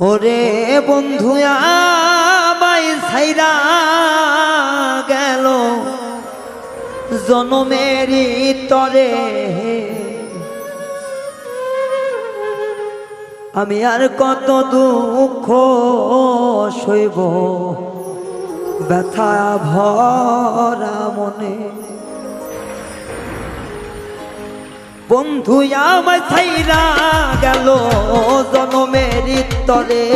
ওরে বন্ধু, আমায় ছাইরা গেল। জনমেরি তরে আমি আর কত দুঃখ সইব। ব্যথা ভরা মনে। বন্ধু, আমায় ছাইরা গেল জনমের তরে।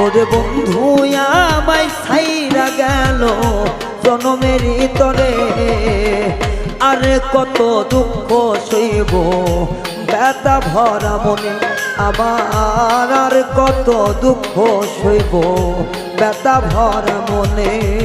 ওরে বন্ধু, আমায় ছাইরা গেল জনমের তরে। আরে কত দুঃখ সইব, ব্যথা ভরা মনে। আবার আর কত দুঃখ সইব, ব্যথা ভরা মনে।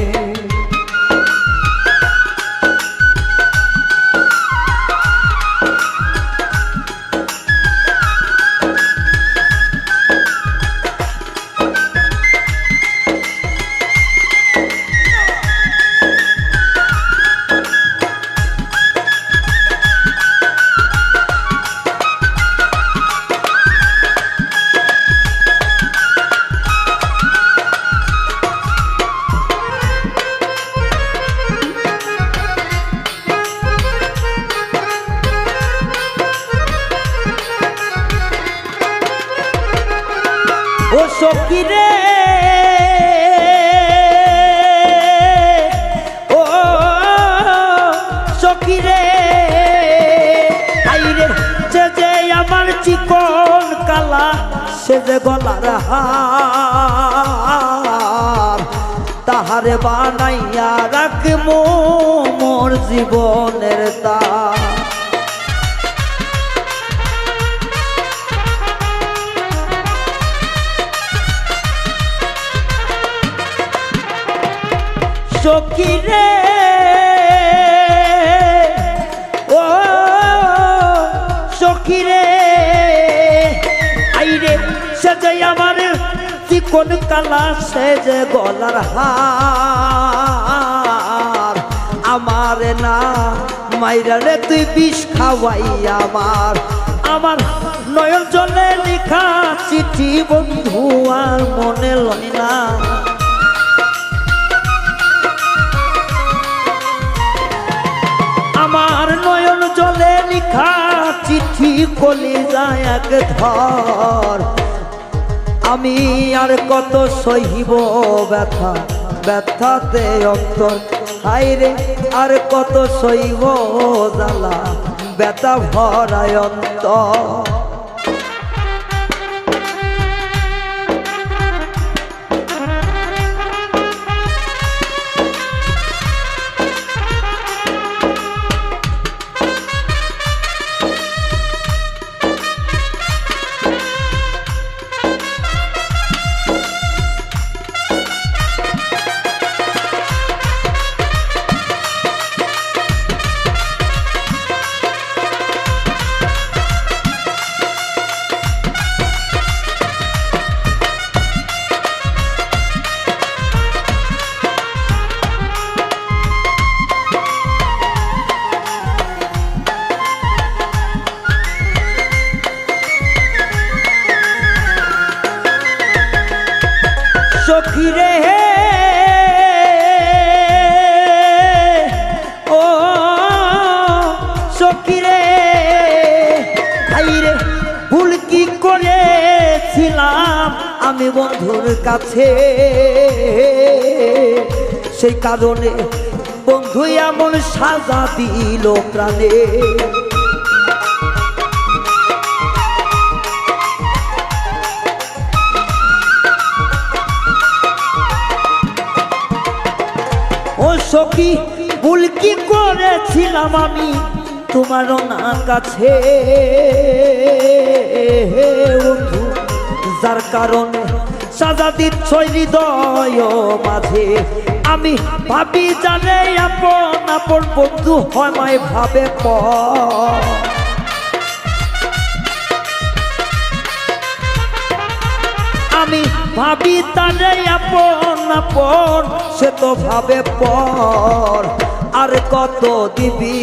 সে যে গলার হার তাহারে বানাইয়া রাখব মোর জীবনের তার। সকিরে চিকন কালা সে যে গলার হার। আমার না মাইরা রে, তুই বিষ খাওয়াই আমার। আমার নয়ন জলে লেখা চিঠি, বন্ধু, আর মনে লয় না। আমার নয়ন জলে লিখা চিঠি কলি যায় এক ধর। আমি আর কত সহিব ব্যথা, ব্যথাতে অন্তর। হাইরে আর কত সইব জ্বালা, ব্যথা ভরায় অন্তর। সখিরে ও সখিরে ভাইরে, ভুল কি করেছিলাম? আমি বন্ধুর কাছে। সেই কারণে বন্ধু এমন সাজা দিল প্রাণে। সখী, ভুল কি করেছিলাম আমি? তোমার না কাছে যার কারণে সাজা দিচ্ছ হৃদয় মাঝে। আমি ভাবি জানে আপন আপন বন্ধু হয় মায় ভাবে পর আমি ভাবি তারে আপন আপন, সে তো ভাবে পর। আর কত দিবি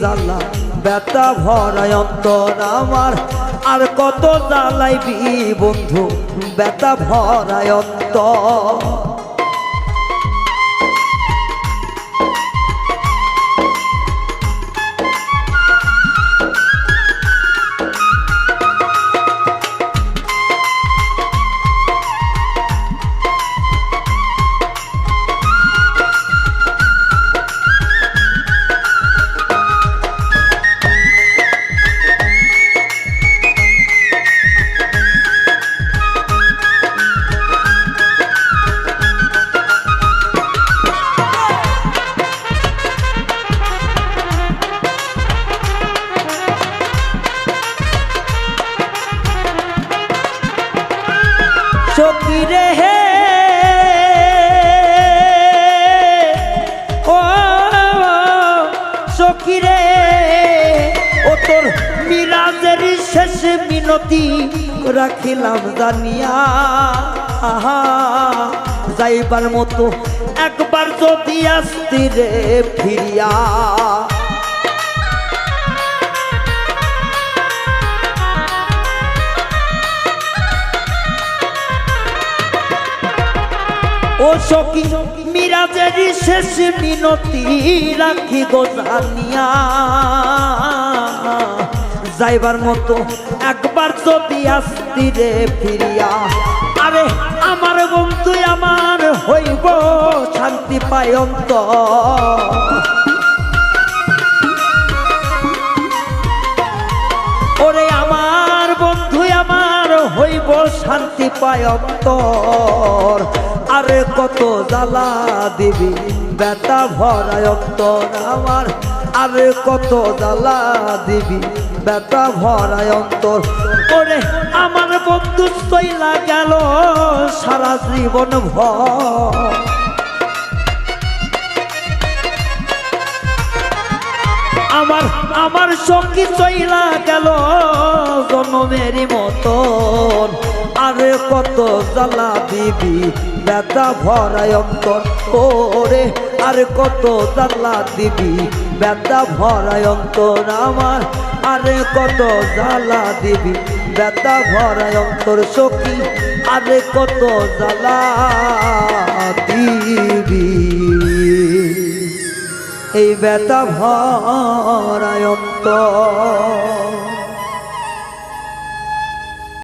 জ্বালা, ব্যথা ভরায় অন্তর আমার। আর কত জ্বালাইবি বন্ধু, ব্যথা ভরায় অন্তর। সকিরে হে। ও সকিরে ও তোর মিরাজের শেষ মিনতি রাখিলাম জানিয়া। আহা, যাইবার মতো একবার যদি আসতি রে ফিরিয়া। ও সখী মিরাজের শেষ মিনতি রাখি গো জানিয়া। যাইবার মতো একবার যদি আসতি রে ফিরিয়া, আরে আমার বন্ধু আমার হইব শান্তি পায়ন্ত শান্তি পায় অন্তর। আরে কত জ্বালা দিবি বেতা ভরায় অন্তর আমার। আরে কত জ্বালা দিবি বেতা ভরায় অন্তর। আমার বন্ধু তৈলা গেল সারা জীবন ভর। আমার আমার সঙ্গী চইলা গেল জনমেরই মতন। আরে কত জ্বালা দিবি, ব্যথা ভরায় অন্তর। ওরে, আরে কত জ্বালা দিবি, ব্যথা ভরায় অন্তর আমার। আরে কত জ্বালা দিবি, ব্যথা ভরায় অন্তর সখী। আরে কত জ্বালা দিবি। এই ব্যথা ভরায় অন্তর।